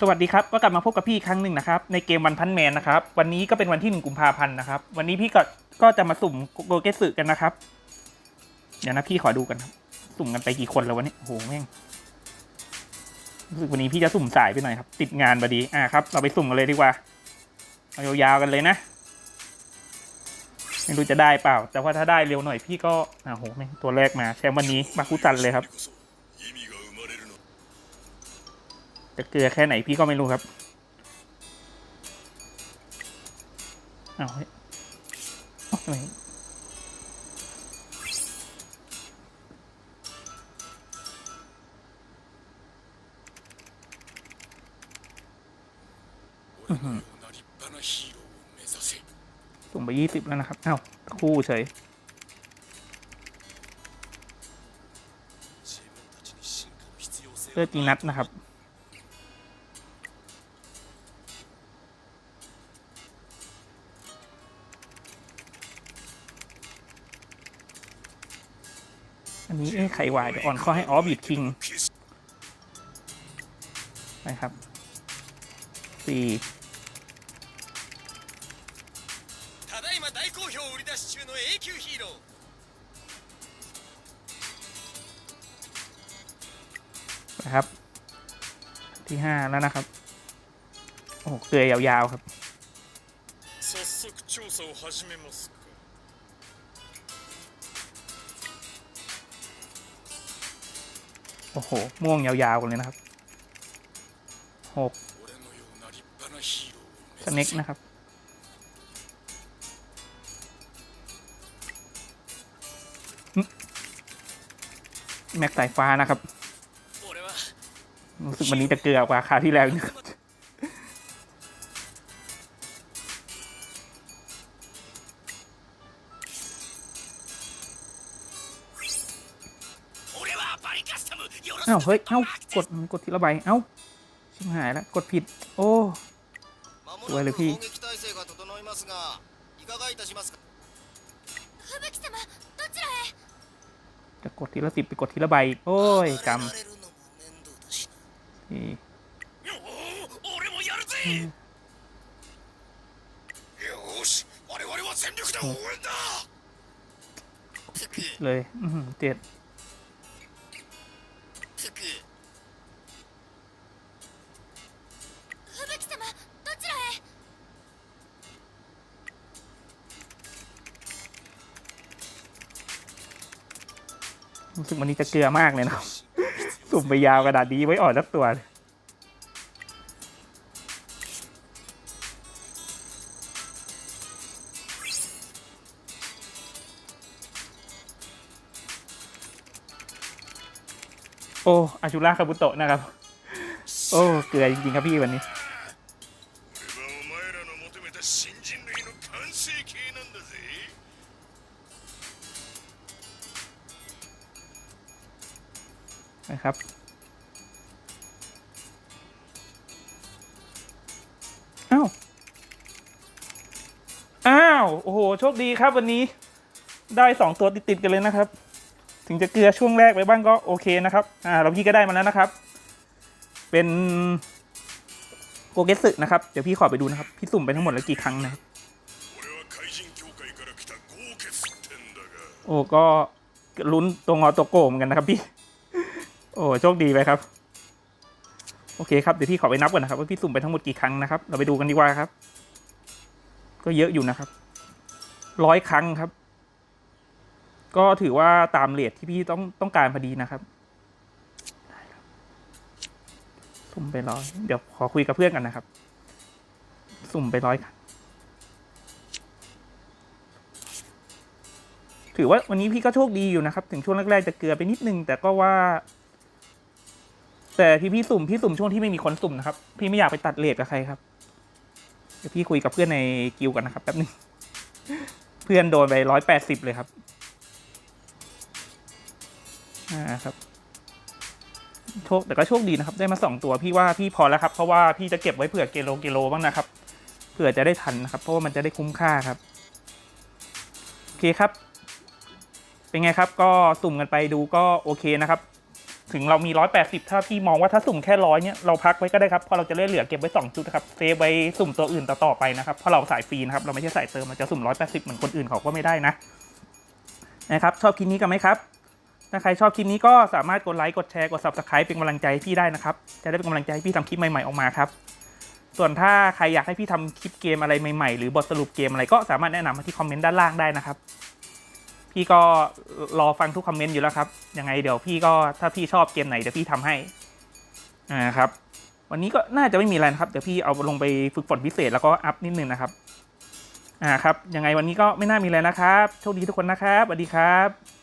สวัสดีครับ ก็กลับมาพบกับพี่ครั้งหนึ่งนะครับ ในเกมวันพันแมนนะครับ วันนี้ก็เป็นวันที่หนึ่งกุมภาพันธ์นะครับ วันนี้พี่ก็ก็จะมาสุ่มโกเกสึกันนะครับ เดี๋ยวนะพี่ขอดูกันครับ สุ่มกันไปกี่คนแล้ววันนี้โอ้โหแม่งรู้สึกวันนี้พี่จะสุ่มสายไปหน่อยครับ ติดงานพอดี อ่าครับ เราไปสุ่มกันเลยดีกว่าเอายาวๆกันเลยนะ ไม่รู้จะได้เปล่า แต่ว่าถ้าได้เร็วหน่อยพี่ก็อ่าโหแม่งตัวแรกมาแชมป์วันนี้มาคุซันเลยครับ จะเกลือแค่ไหนพี่ก็ไม่รู้ครับอ้าเฮ้ยเอ้าทำไมส่งไปยี่สิบแล้วนะครับ เอ้า คู่เฉยเลือดจีนัดนะครับ อันนี้เอ๊ไขวายเดี๋ยวอ่อนข้อให้ออฟหยุดคิงนะครับสี่นะครับ ที่ห้าแล้วนะครับ โอ้เกยยาวๆครับ โอ้โห ม่วงยาวๆกันเลยนะครับหกสเน็กนะครับแม็กสายฟ้านะครับ รู้สึกวันนี้จะเกลือกว่าคราวที่แล้วนะ เอ้าเฮ้ย เอ้ากดกดทีละใบเอ้าชิบหายแล้วกดผิด โอ้ตัวยเลยพี่จะกดทีละสิบไปกดทีละใบโอ้ยกรรมนี่เลยเจ็ด รู้สึกวันนี้จะเกลือมากเลยนะครับสุ่มไปยาวกระดาษดีไว้อ่อนสักตัวโอ้อาชูราคาบุโตะนะครับ โอ้ เกลือจริงๆครับพี่วันนี้ นะครับ อ้าว อ้าว โอ้โห โชคดีครับวันนี้ ได้สองตัวติดๆกันเลยนะครับ ถึงจะเกลือช่วงแรกไปบ้างก็โอเคนะครับ อ่า เราพี่ก็ได้มาแล้วนะครับ เป็นโอเกสึนะครับ เดี๋ยวพี่ขอไปดูนะครับ พี่สุ่มไปทั้งหมดแล้วกี่ครั้งนะ โอ้ก็ลุ้นตัวงอตัวโกมกันนะครับพี่ โอ้โชคดีไปครับ โอเคครับเดี๋ยวพี่ขอไปนับก่อนนะครับว่าพี่สุ่มไปทั้งหมดกี่ครั้งนะครับ เราไปดูกันดีกว่าครับ ก็เยอะอยู่นะครับร้อยครั้งครับ ก็ถือว่าตามเรทที่พี่ต้องต้องการพอดีนะครับได้ครับสุ่มไปร้อยเดี๋ยวขอคุยกับเพื่อนกันนะครับ สุ่มไปร้อยครั้งถือว่าวันนี้พี่ก็โชคดีอยู่นะครับ ถึงช่วงแรกๆจะเกลือไปนิดนึง แต่ก็ว่า แต่ที่พี่สุ่มพี่สุ่มช่วงที่ไม่มีคนสุ่มนะครับ พี่ไม่อยากไปตัดเลทกับใครครับเดี๋ยวพี่คุยกับเพื่อนในกิลกันนะครับแป๊บนึงเพื่อนโดนไปร้อยแปดสิบเลยครับอ่าครับโชคแต่ก็โชคดีนะครับ ได้มาสองตัวพี่ว่าพี่พอแล้วครับ เพราะว่าพี่จะเก็บไว้เผื่อเกโลเกโลบ้างนะครับเผื่อจะได้ทันนะครับ เพราะว่ามันจะได้คุ้มค่าครับโอเคครับ เป็นไงครับก็สุ่มกันไปดูก็โอเคนะครับ ถึงเรามีร้อยแปดสิบถ้าพี่มองว่าถ้าสุ่มแค่ร้อยเนี่ยเราพักไว้ก็ได้ครับเพราะเราจะเล่เหลือเก็บไว้สองชุดนะครับ เซฟไว้สุ่มตัวอื่นต่อๆไปนะครับเพราะเราสายฟรีนะครับ เราไม่ใช่สายเติมเราจะสุ่มร้อยแปดสิบเหมือนคนอื่นเขาก็ไม่ได้นะ นะครับ ชอบคลิปนี้กันไหมครับ ถ้าใครชอบคลิปนี้ก็สามารถกดไลค์ กดแชร์ กด subscribe เป็นกำลังใจให้พี่ได้นะครับ จะได้เป็นกำลังใจให้พี่ทำคลิปใหม่ๆออกมาครับ ส่วนถ้าใครอยากให้พี่ทำคลิปเกมอะไรใหม่ๆ หรือบทสรุปเกมอะไรก็สามารถแนะนำมาที่คอมเมนต์ด้านล่างได้นะครับ พี่ก็รอฟังทุกคอมเมนต์อยู่แล้วครับยังไงเดี๋ยวพี่ก็ถ้าพี่ชอบเกมไหนเดี๋ยวพี่ทำให้อ่าครับ วันนี้ก็น่าจะไม่มีอะไรนะครับเดี๋ยวพี่เอาลงไปฝึกฝนพิเศษแล้วก็อัพนิดนึงนะครับอ่าครับยังไงวันนี้ก็ไม่น่ามีอะไรนะครับโชคดีทุกคนนะครับสวัสดีครับ